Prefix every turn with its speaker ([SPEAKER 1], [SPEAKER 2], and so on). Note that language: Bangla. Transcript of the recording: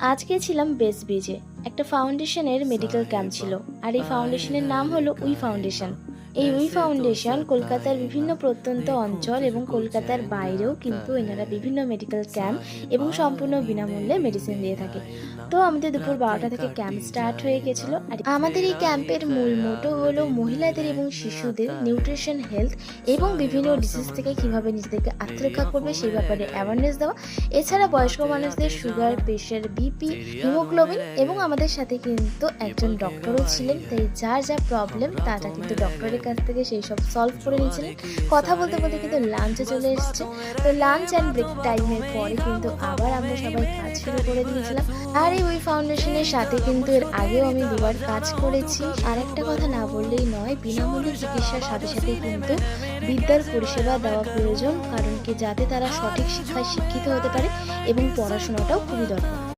[SPEAKER 1] আজকে ছিলাম বেস বিজে একটা ফাউন্ডেশনের মেডিকেল ক্যাম্প ছিল। আর এই ফাউন্ডেশনের নাম হলো উই ফাউন্ডেশন এই উই ফাউন্ডেশন কলকাতার বিভিন্ন প্রত্যন্ত অঞ্চল এবং কলকাতার বাইরেও কিন্তু এনারা বিভিন্ন মেডিকেল ক্যাম্প এবং সম্পূর্ণ বিনামূল্যে মেডিসিন দিয়ে থাকে। তো আমাদের দুপুর বারোটা থেকে ক্যাম্প স্টার্ট হয়ে গেছিল। আর আমাদের এই ক্যাম্পের মূল মোটো হলো মহিলাদের এবং শিশুদের নিউট্রিশন হেলথ এবং বিভিন্ন ডিজিজ থেকে কীভাবে নিজেদেরকে আত্মরক্ষা করবে সেই ব্যাপারে অ্যাওয়ারনেস দেওয়া। এছাড়া বয়স্ক মানুষদের সুগার প্রেশার বিপি হিমোগ্লোবিন এবং আমাদের সাথে কিন্তু একজন ডক্টরও ছিলেন। তাই যার যা প্রবলেম তারা কিন্তু ডক্টরের কাছ থেকে সেই সব সলভ করে নিয়েছিলেন কথা বলতে বলতে কিন্তু লাঞ্চে চলে এসেছে। তো লাঞ্চ অ্যান্ড ব্রেক টাইমের পরে কিন্তু আবার আমরা সবাই কাজ শুরু করে দিয়েছিলাম। আর এই উই ফাউন্ডেশনের সাথে কিন্তু এর আগেও আমি দুবার কাজ করেছি। আর একটা কথা না বললেই নয় বিনামূল্যে চিকিৎসার সাথে সাথে কিন্তু বিদ্যার পরিষেবা দেওয়া প্রয়োজন। কারণ কি যাতে তারা সঠিক শিক্ষায় শিক্ষিত হতে পারে এবং পড়াশোনাটাও খুবই দরকার।